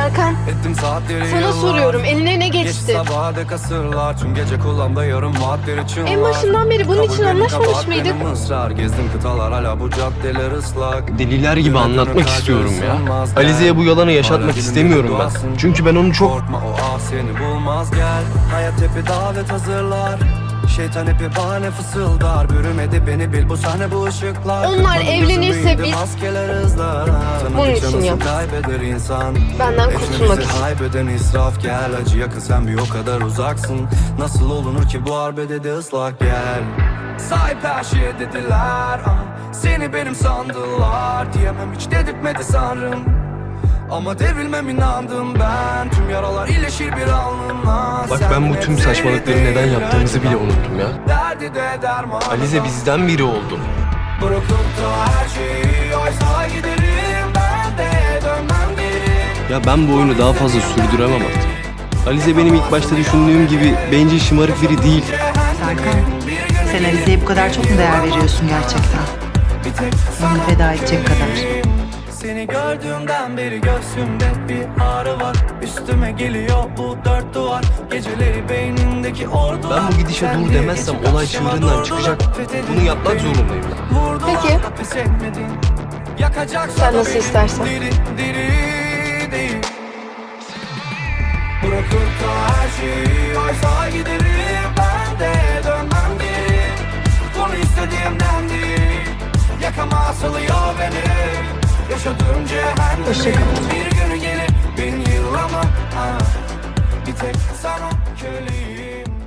Serkan Ettim saatleri sana yıllar. soruyorum eline ne Geç geçti? sabaha dek asırlar. Tüm gece kulağımda yarım vaatleri çınlar En başından beri bunun için anlaşmamış mıydık? benim ısrar. Gezdim kıtalar hala bu caddeler ıslak. Deliler gibi anlatmak istiyorum ya. Alize'ye bu yalanı yaşatmak istemiyorum ben. Çünkü ben onu çok... Korkma o ah seni bulmaz. Gel Hayat hep bir davet hazırlar. Şeytan hep bir bahane fısıldar. Bürümedi beni bil bu sahne bu ışıklar. Onlar Kırpmanın evlenirse biz- Bunun için yap. kaybeder insan. Benden kurtulmak için. haybeden israf. Gel Acı yakın sen bir o kadar uzaksın. Nasıl olunur ki bu arbede de ıslak gel? Sahip her şeye dediler ah, Seni benim sandılar. Diyemem hiç dedirtmedi sanrım ama devrilmem inandım ben. Tüm yaralar iyileşir bir anlığına Bak Sen ben bu tüm saçmalıkları neden yaptığımızı bile unuttum ya. Derdi de derman Alize bizden biri oldu. Bırakıp da her Ya ben bu oyunu daha fazla sürdüremem artık. Alize benim ilk başta düşündüğüm gibi bencil şımarık biri değil. Serkan, sen Alize'ye bu kadar çok mu değer veriyorsun gerçekten? Onu feda edecek kadar. Seni gördüğümden beri göğsümde bir ağrı var Üstüme geliyor bu dört duvar Geceleri beynimdeki ordular Ben bu gidişe dur demezsem olay çığırından çıkacak. Bunu yapmak zorundayım. Peki. Sen nasıl istersen. Değil. Bırakıp da her şeyi oysa giderim Ben de dönmem geri Bunu istediğimden değil. Yakama asılıyor beni. Yaşadığım cehennem Hoşça kal. Bir günü gelir bin yıl ama ah, Bir tek sana köleyim